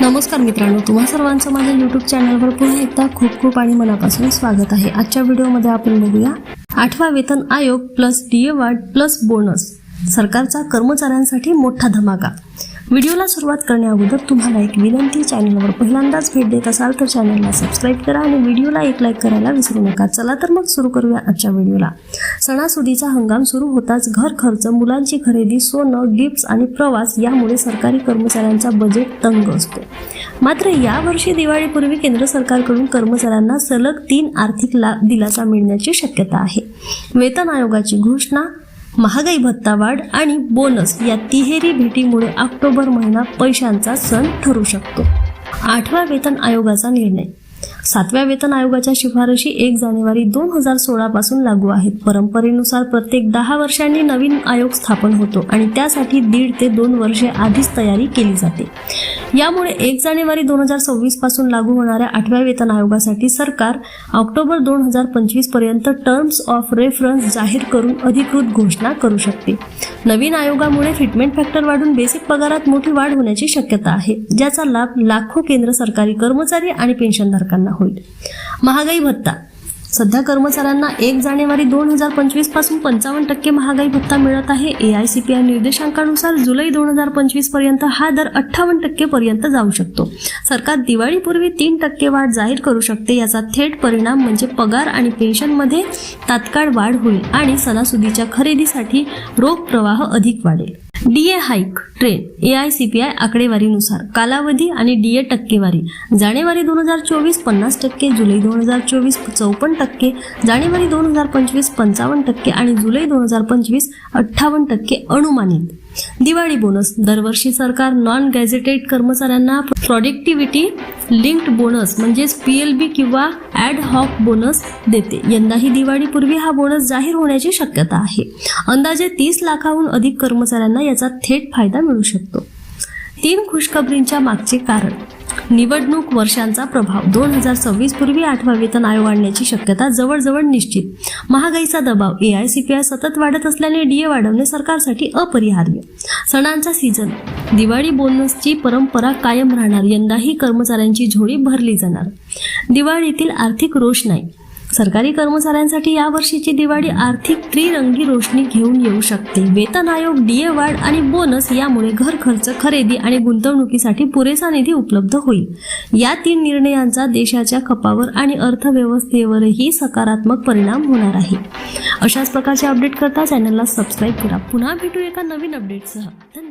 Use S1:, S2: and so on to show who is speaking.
S1: नमस्कार मित्रांनो तुम्हा सर्वांचं माझ्या यूट्यूब चॅनलवर पुन्हा एकदा खूप खूप आणि मनापासून स्वागत आहे. आजच्या व्हिडिओमध्ये आपण बघूया आठवा वेतन आयोग प्लस डीए वाढ प्लस बोनस सरकारचा कर्मचाऱ्यांसाठी मोठा धमाका. व्हिडिओला सुरुवात करण्याअगोदर तुम्हाला एक विनंती चॅनलवर पहिल्यांदाच भेट देत असाल तर चॅनलला सबस्क्राईब करा आणि व्हिडिओला एक लाईक करायला विसरू नका. चला तर मग सुरू करूया आजच्या व्हिडिओला. सणासुदीचा हंगाम सुरू होताच घर खर्च मुलांची खरेदी सोनं गिफ्ट्स आणि प्रवास यामुळे सरकारी कर्मचाऱ्यांचा बजेट तंग असतो. मात्र यावर्षी दिवाळीपूर्वी केंद्र सरकारकडून कर्मचाऱ्यांना सलग तीन आर्थिक लाभ दिलासा मिळण्याची शक्यता आहे. वेतन आयोगाची घोषणा महागाई भत्ता वाढ आणि बोनस या तिहेरी भेटीमुळे ऑक्टोबर महिना पैशांचा सण ठरू शकतो. आठव्या वेतन आयोगाचा निर्णय. सातव्या वेतन आयोगाच्या शिफारशी एक जानेवारी दोन हजार सोळा पासून लागू आहेत. परंपरेनुसार प्रत्येक दहा वर्षांनी नवीन आयोग स्थापन होतो आणि त्यासाठी दीड ते दोन वर्षे आधीच तयारी केली जाते. यामुळे एक जानेवारी दोन हजार सव्वीसपासून लागू होणाऱ्या आठव्या वेतन आयोगासाठी सरकार ऑक्टोबर दोन हजार पंचवीसपर्यंत टर्म्स ऑफ रेफरन्स जाहीर करून अधिकृत घोषणा करू शकते. नवीन आयोगामुळे फिटमेंट फॅक्टर वाढून बेसिक पगारात मोठी वाढ होण्याची शक्यता आहे ज्याचा लाभ लाखो केंद्र सरकारी कर्मचारी आणि पेन्शनधारकांना होईल. महागाई भत्ता सध्या कर्मचाऱ्यांना एक जानेवारी दोन हजार पंचवीसपासून पंचावन्न टक्के महागाई भत्ता मिळत आहे. A I C P I निर्देशांकानुसार जुलै दोन हजार पंचवीसपर्यंत हा दर अठ्ठावन्न टक्के पर्यंत जाऊ शकतो. सरकार दिवाळीपूर्वी तीन टक्के वाढ जाहीर करू शकते. याचा थेट परिणाम म्हणजे पगार आणि पेन्शनमध्ये तात्काळ वाढ होईल आणि सणासुदीच्या खरेदीसाठी रोख प्रवाह अधिक वाढेल. DA hike trend A I C P I आकडेवारीनुसार कालावधी आणि डीए टक्केवारी. जानेवारी दोन हजार चोवीस पन्नास टक्के जुलै दोन हजार चोवीस चौपन्न टक्के जानेवारी दोन हजार पंचवीस पंचावन्न टक्के आणि जुलै दोन हजार पंचवीस अठ्ठावन्न टक्के अनुमानित. दिवाळी बोनस दरवर्षी सरकार नॉन गॅझेटेड कर्मचाऱ्यांना प्रॉडक्टिव्हिटी लिंक्ड बोनस म्हणजेच पीएलबी किंवा ॲड हॉक बोनस देते. यंदाही दिवाळीपूर्वी हा बोनस जाहीर होण्याची शक्यता आहे. अंदाजे तीस लाखाहून अधिक कर्मचाऱ्यांना याचा थेट फायदा मिळू शकतो. तीन खुशखबरींच्या मागचे कारण. निवडणूक वर्षांचा प्रभाव. दोन हजार सव्वीस पूर्वी आठवा वेतन आयोग आणण्याची शक्यता जवळजवळ निश्चित. महागाईचा दबाव. A I C P I सतत वाढत असल्याने डीए वाढवणे सरकारसाठी अपरिहार्य. सणांचा सीझन दिवाळी बोनसची परंपरा कायम राहणार. यंदाही कर्मचाऱ्यांची झोळी भरली जाणार. दिवाळीतील आर्थिक रोष नाही. सरकारी कर्मचाऱ्यांसाठी यावर्षीची दिवाळी आर्थिक त्रिरंगी रोशनी घेऊन येऊ शकते. वेतन आयोग डीए वाढ आणि बोनस यामुळे घर खर्च खरेदी आणि गुंतवणुकीसाठी पुरेसा निधी उपलब्ध होईल. या तीन निर्णयांचा देशाच्या खपावर आणि अर्थव्यवस्थेवरही सकारात्मक परिणाम होणार आहे. अशाच प्रकारचे अपडेट करता चॅनलला सबस्क्राईब करा. पुन्हा भेटू एका नवीन अपडेटसह धन्यवाद.